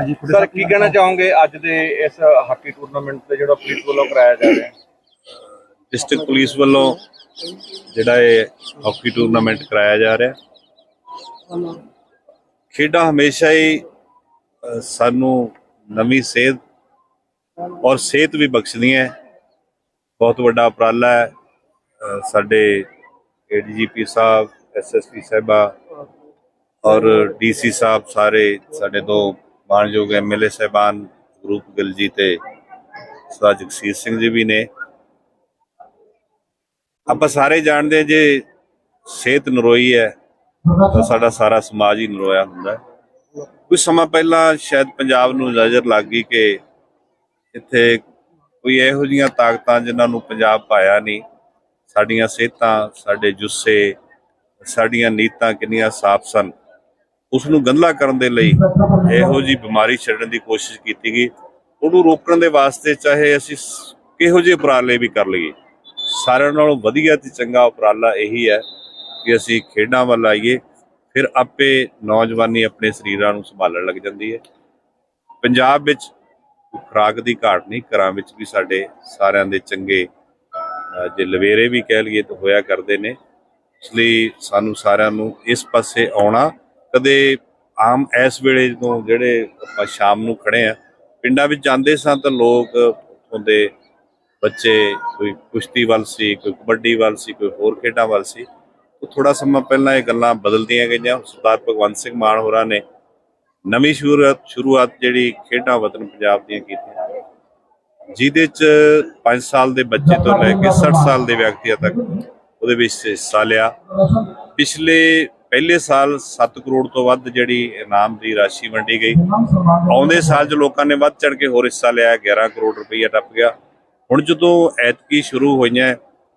ਹਾਂਜੀ ਸਰ ਕੀ ਕਹਿਣਾ ਚਾਹੋਗੇ ਅੱਜ ਦੇ ਇਸ ਹਾਕੀ ਟੂਰਨਾਮੈਂਟ ਤੇ ਜਿਹੜਾ ਪੁਲਿਸ ਵੱਲੋਂ ਕਰਾਇਆ ਜਾ ਰਿਹਾ? ਹੈ ਡਿਸਟ੍ਰਿਕਟ ਪੁਲਿਸ ਵੱਲੋਂ ਜਿਹੜਾ ਇਹ ਹਾਕੀ ਟੂਰਨਾਮੈਂਟ ਕਰਾਇਆ ਜਾ ਰਿਹਾ। ਖੇਡਾਂ ਹਮੇਸ਼ਾ ਹੀ ਸਾਨੂੰ ਨਵੀਂ ਸੇਧ ਔਰ ਸਿਹਤ ਵੀ ਬਖਸ਼ਦੀਆਂ। ਬਹੁਤ ਵੱਡਾ ਉਪਰਾਲਾ ਹੈ। ਸਾਡੇ ਏਡੀਜੀਪੀ ਸਾਹਿਬ ਐਸਐਸਪੀ ਸਾਹਿਬਾ ਔਰ ਡੀਸੀ ਸਾਹਿਬ ਸਾਰੇ ਸਾਡੇ ਦੋ ਮਾਨਯੋਗ ਐਮਐਲਏ ਸਾਹਿਬਾਨ ਗਰੂਪ ਗਿੱਲ ਜੀ ਤੇ ਸਰਦਾਰ ਜਗਸੀਰ ਸਿੰਘ ਜੀ ਵੀ ਨੇ। ਆਪਾਂ ਸਾਰੇ ਜਾਣਦੇ ਜੇ ਸਿਹਤ ਨਰੋਈ ਹੈ, ਤਾਂ ਸਾਡਾ ਸਾਰਾ ਸਮਾਜ ਹੀ ਨਰੋਇਆ ਹੁੰਦਾ ਹੈ। ਕੁਝ ਸਮਾਂ ਪਹਿਲਾਂ ਸ਼ਾਇਦ ਪੰਜਾਬ ਨੂੰ ਨਜ਼ਰ ਲੱਗ ਗਈ ਕਿ ਇੱਥੇ ਕੋਈ ਇਹੋ ਜਿਹੀਆਂ ਤਾਕਤਾਂ ਜਿਨ੍ਹਾਂ ਨੂੰ ਪੰਜਾਬ ਪਾਇਆ ਨਹੀਂ, ਸਾਡੀਆਂ ਸਿਹਤਾਂ, ਸਾਡੇ ਜੁੱਸੇ, ਸਾਡੀਆਂ ਨੀਤਾਂ ਕਿੰਨੀਆਂ ਸਾਫ਼ ਸਨ। ਉਸ ਨੂੰ ਗੰਧਲਾ ਕਰਨ ਦੇ ਲਈ ਇਹੋ ਜੀ ਬਿਮਾਰੀ ਛੱਡਣ ਦੀ ਕੋਸ਼ਿਸ਼ ਕੀਤੀ ਗਈ। ਉਹਨੂੰ ਰੋਕਣ ਦੇ ਵਾਸਤੇ ਚਾਹੇ ਅਸੀਂ ਕਿਹੋ ਜਿਹੇ ਉਪਰਾਲੇ ਵੀ ਕਰ ਲਈਏ। ਸਾਰਿਆਂ ਨਾਲੋਂ ਵਧੀਆ ਤੇ ਚੰਗਾ ਉਪਰਾਲਾ ਇਹੀ ਹੈ ਕਿ ਅਸੀਂ ਖੇਡਾਂ ਵੱਲ ਆਈਏ, ਫਿਰ ਆਪੇ ਨੌਜਵਾਨੀ ਆਪਣੇ ਸਰੀਰਾਂ ਨੂੰ ਸੰਭਾਲਣ ਲੱਗ ਜਾਂਦੀ ਹੈ। ਪੰਜਾਬ ਵਿੱਚ ਖੁਰਾਕ ਦੀ ਘਾਟ ਨਹੀਂ, ਘਰਾਂ ਵਿੱਚ ਵੀ ਸਾਡੇ ਸਾਰਿਆਂ ਦੇ ਚੰਗੇ ਜੇ ਲਵੇਰੇ ਵੀ ਕਹਿ ਲਈਏ ਤਾਂ ਹੋਇਆ ਕਰਦੇ ਨੇ। ਇਸ ਲਈ ਸਾਨੂੰ ਸਾਰਿਆਂ ਨੂੰ ਇਸ ਪਾਸੇ ਆਉਣਾ ਕਦੇ ਆਮ ਇਸ ਵੇਲੇ ਜਦੋਂ ਜਿਹੜੇ ਆਪਾਂ ਸ਼ਾਮ ਨੂੰ ਖੜੇ ਆ, ਪਿੰਡਾਂ ਵਿੱਚ ਜਾਂਦੇ ਸਾਂ ਤਾਂ ਲੋਕ ਉੱਥੋਂ ਦੇ ਬੱਚੇ, ਕੋਈ ਕੁਸ਼ਤੀ ਵੱਲ ਸੀ, ਕੋਈ ਕਬੱਡੀ ਵੱਲ ਸੀ, ਕੋਈ ਹੋਰ ਖੇਡਾਂ ਵੱਲ ਸੀ। ਉਹ ਥੋੜਾ ਸਮਾਂ ਪਹਿਲਾਂ ਇਹ ਗੱਲਾਂ ਬਦਲਦੀਆਂ ਗਈਆਂ। ਸਰਦਾਰ ਭਗਵੰਤ ਸਿੰਘ ਮਾਨ ਹੋਰਾਂ ਨੇ ਨਵੀਂ ਸ਼ੁਰੂਆਤ ਸ਼ੁਰੂਆਤ ਜਿਹੜੀ ਖੇਡਾਂ ਵਤਨ ਪੰਜਾਬ ਦੀਆਂ ਕੀਤੀਆਂ। ਜਿਹਦੇ ਚ 5 ਸਾਲ ਦੇ ਬੱਚੇ ਤੋਂ ਲੈ ਕੇ 60 ਸਾਲ ਦੇ ਵਿਅਕਤੀਆਂ ਤੱਕ ਉਹਦੇ ਵਿੱਚ ਹਿੱਸਾ ਲਿਆ। ਪਿਛਲੇ ਪਹਿਲੇ ਸਾਲ 7 ਕਰੋੜ ਤੋਂ ਵੱਧ ਜਿਹੜੀ ਇਨਾਮ ਦੀ ਰਾਸ਼ੀ ਵੰਡੀ ਗਈ। ਆਉਂਦੇ ਸਾਲ 'ਚ ਲੋਕਾਂ ਨੇ ਵੱਧ ਚੜ ਕੇ ਹੋਰ ਹਿੱਸਾ ਲਿਆ 11 ਕਰੋੜ ਰੁਪਈਆ ਟੱਪ ਗਿਆ। ਹੁਣ ਜਦੋਂ ਐਤਕੀ ਸ਼ੁਰੂ ਹੋਈਆਂ,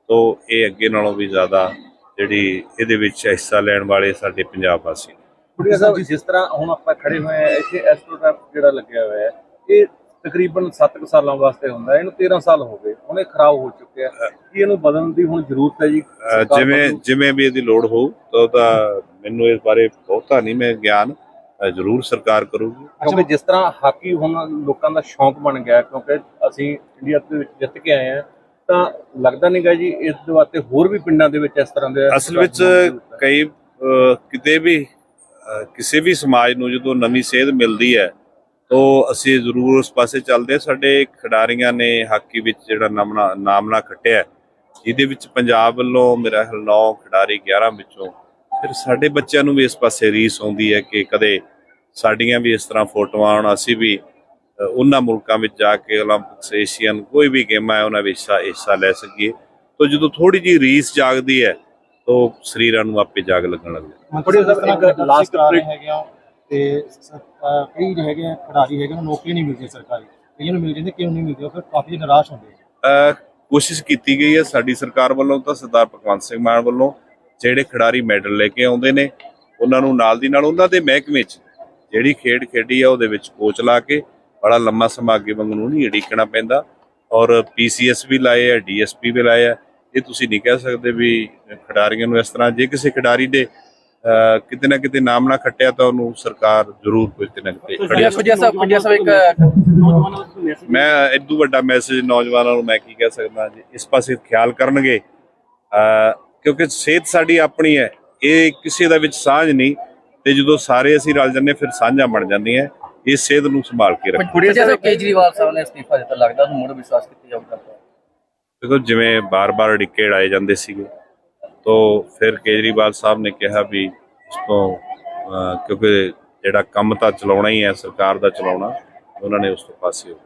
ਤਾਂ ਇਹ ਅੱਗੇ ਨਾਲੋਂ ਵੀ ਜ਼ਿਆਦਾ ਜਿਹੜੀ ਇਹਦੇ ਵਿੱਚ ਹਿੱਸਾ ਲੈਣ ਵਾਲੇ ਸਾਡੇ ਪੰਜਾਬ ਵਾਸੀ ਨੇ। ਸਾਹਿਬ, ਜਿਸ ਤਰ੍ਹਾਂ ਹੁਣ ਆਪਾਂ ਖੜੇ ਹੋਏ ਆ ਇੱਥੇ ਐਸਟ੍ਰੋਟੈਪ ਜਿਹੜਾ ਲੱਗਿਆ ਹੋਇਆ ਹੈ, ਇਹ ਤਕਰੀਬਨ 7 ਸਾਲਾਂ ਵਾਸਤੇ ਹੁੰਦਾ ਇਹਨੂੰ 13 ਸਾਲ ਹੋ ਗਏ। ਇਹ ਖਰਾਬ ਹੋ ਚੁੱਕਿਆ ਹੈ ਕੀ ਇਹਨੂੰ ਬਦਲਣ ਦੀ ਹੁਣ ਜ਼ਰੂਰਤ ਹੈ ਜੀ ਜਿਵੇਂ? ਜਿਵੇਂ ਵੀ ਇਹਦੀ ਲੋੜ ਹੋਊ ਤਾਂ ਉਹਦਾ ਮੈਨੂੰ ਇਸ ਬਾਰੇ ਬਹੁਤਾ ਨਹੀਂ ਮੈਂ ਗਿਆਨ ਜ਼ਰੂਰ ਸਰਕਾਰ ਕਰੂਗੀ ਕਿਉਂਕਿ ਜਿਸ ਤਰ੍ਹਾਂ ਹਾਕੀ ਹੁਣ ਲੋਕਾਂ ਦਾ ਸ਼ੌਂਕ ਬਣ ਗਿਆ ਕਿਉਂਕਿ ਅਸੀਂ ਇੰਡੀਆ ਦੇ ਵਿੱਚ ਜਿੱਤ ਕੇ ਆਏ ਆ ਤਾਂ ਲੱਗਦਾ ਨਹੀਂਗਾ ਜੀ ਇਸ ਦੇ ਵਾਸਤੇ ਹੋਰ ਵੀ ਪਿੰਡਾਂ ਦੇ ਵਿੱਚ ਇਸ ਤਰ੍ਹਾਂ ਦੇ ਅਸਲ ਵਿੱਚ ਕਈ ਕਿਤੇ ਵੀ ਕਿਸੇ ਵੀ ਸਮਾਜ ਨੂੰ ਜਦੋਂ ਨਵੀਂ ਸੇਧ ਮਿਲਦੀ ਹੈ ਤੋ ਅਸੀਂ ਜ਼ਰੂਰ ਉਸ ਪਾਸੇ ਚੱਲਦੇ ਸਾਡੇ ਖਿਡਾਰੀਆਂ ਨੇ ਹਾਕੀ ਵਿੱਚ ਜਿਹੜਾ ਨਾਮਣਾ ਖੱਟਿਆ ਜਿਹਦੇ ਵਿੱਚ ਪੰਜਾਬ ਵੱਲੋਂ ਮੇਰਾ ਖਿਆਲ 9 ਖਿਡਾਰੀ 11 ਵਿੱਚੋਂ ਫਿਰ ਸਾਡੇ ਬੱਚਿਆਂ ਨੂੰ ਵੀ ਇਸ ਪਾਸੇ ਰੀਸ ਆਉਂਦੀ ਹੈ ਕਿ ਕਦੇ ਸਾਡੀਆਂ ਵੀ ਇਸ ਤਰ੍ਹਾਂ ਫੋਟੋਆਂ ਆਉਣ। ਅਸੀਂ ਵੀ ਉਹਨਾਂ ਮੁਲਕਾਂ ਵਿੱਚ ਜਾ ਕੇ 올림픽ਸ ਏਸ਼ੀਅਨ ਕੋਈ ਵੀ ਗੇਮਾਂ ਹੈ ਉਹਨਾਂ ਵਿੱਚ ਹਿੱਸਾ ਲੈ ਸਕੀਏ। ਤੋ ਜਦੋਂ ਥੋੜੀ ਜੀ ਰੀਸ ਜਾਗਦੀ ਹੈ ਤੋ ਸਰੀਰਾਂ ਨੂੰ ਆਪੇ ਜਾਗ ਲੱਗਣ ਲੱਗਦਾ ਥੋੜੀ ਜਿਹਾ ਲਾਸਟ ਹੈਗੇ ਆ ਤੇ ਕਈ ਹੈਗੇ ਆ, ਖਿਡਾਰੀ ਹੈਗੇ ਨੂੰ ਨੌਕਰੀ ਨਹੀਂ ਮਿਲਦੀ ਸਰਕਾਰੀ। ਕਈਆਂ ਨੂੰ ਮਿਲ ਜਾਂਦੀ ਕਿਉਂ ਨਹੀਂ ਮਿਲਦੀ ਉਹ ਫਿਰ ਕਾਫੀ ਨਿਰਾਸ਼ ਹੁੰਦੇ ਆ। ਕੋਸ਼ਿਸ਼ ਕੀਤੀ ਗਈ ਹੈ ਸਾਡੀ ਸਰਕਾਰ ਵੱਲੋਂ ਤਾਂ ਸਰਦਾਰ ਭਗਵੰਤ ਸਿੰਘ ਮਾਨ ਵੱਲੋਂ, ਜਿਹੜੇ ਖਿਡਾਰੀ ਮੈਡਲ ਲੈ ਕੇ ਆਉਂਦੇ ਨੇ, ਉਹਨਾਂ ਨੂੰ ਨਾਲ ਦੀ ਨਾਲ ਉਹਨਾਂ ਦੇ ਮਹਿਕਮੇ 'ਚ ਜਿਹੜੀ ਖੇਡ ਖੇਡੀ ਆ, ਉਹਦੇ ਵਿੱਚ ਕੋਚ ਲਾ ਕੇ ਬੜਾ ਲੰਮਾ ਸਮਾਂ ਅੱਗੇ ਵਾਂਗ ਨੂੰ ਨਹੀਂ ਅੜੀਕਣਾ ਪੈਂਦਾ। ਔਰ ਪੀਸੀਐਸ ਵੀ ਲਾਏ ਆ ਡੀਐਸਪੀ ਵੀ ਲਾਏ ਆ। ਇਹ ਤੁਸੀਂ ਨਹੀਂ ਕਹਿ ਸਕਦੇ ਵੀ ਖਿਡਾਰੀਆਂ ਨੂੰ ਇਸ ਤਰ੍ਹਾਂ, ਜੇ ਕਿਸੇ ਖਿਡਾਰੀ ਦੇ ਕਿਤੇ ਨਾ ਕਿਤੇ ਨਾਮ ਨਾ ਖੱਟਿਆ ਤਾਂ ਉਹਨੂੰ ਸਰਕਾਰ ਜ਼ਰੂਰ ਕਿਤੇ ਨਾ ਕਿਤੇ ਖੜੀ ਖੁਜਾ ਸਾਹਿਬ ਖੁਜਾ ਸਾਹਿਬ ਇੱਕ ਮੈਂ ਇਦੋਂ ਵੱਡਾ ਮੈਸੇਜ ਨੌਜਵਾਨਾਂ ਨੂੰ ਮੈਂ ਕੀ ਕਹਿ ਸਕਦਾ ਜੀ ਇਸ ਪਾਸੇ ਖਿਆਲ ਕਰਨਗੇ। ਅ ਕਿਉਂਕਿ ਸਿਹਤ ਸਾਡੀ ਆਪਣੀ ਹੈ ਇਹ ਕਿਸੇ ਦਾ ਵਿੱਚ ਸਾਂਝ ਨਹੀਂ ਤੇ ਜਦੋਂ ਸਾਰੇ ਅਸੀਂ ਰਲ ਜੰਨੇ ਫਿਰ ਸਾਂਝਾਂ ਬਣ ਜਾਂਦੀਆਂ ਇਹ ਸਿਹਤ ਨੂੰ ਸੰਭਾਲ ਕੇ ਰੱਖੋ। ਸਾਹਿਬ ਕੇਜਰੀਵਾਲ ਸਾਹਿਬ ਨੇ ਅਸਤੀਫਾ ਦਿੱਤਾ ਲੱਗਦਾ ਉਹਨੂੰ ਮੁੜ ਵਿਸ਼ਵਾਸ ਕੀਤਾ ਜਾਊਗਾ। ਦੇਖੋ ਜਿਵੇਂ ਬਾਰ-ਬਾਰ ਅੜਿੱਕੇ ਅੜਾਏ ਜਾਂਦੇ ਸੀਗੇ ਤੋਂ ਫਿਰ ਕੇਜਰੀਵਾਲ ਸਾਹਿਬ ਨੇ ਕਿਹਾ ਵੀ ਇਸ ਤੋਂ ਕਿਉਂਕਿ ਜਿਹੜਾ ਕੰਮ ਤਾਂ ਚਲਾਉਣਾ ਹੀ ਹੈ, ਸਰਕਾਰ ਦਾ ਚਲਾਉਣਾ, ਉਹਨਾਂ ਨੇ ਉਸ ਤੋਂ ਪਾਸੇ ਹੋ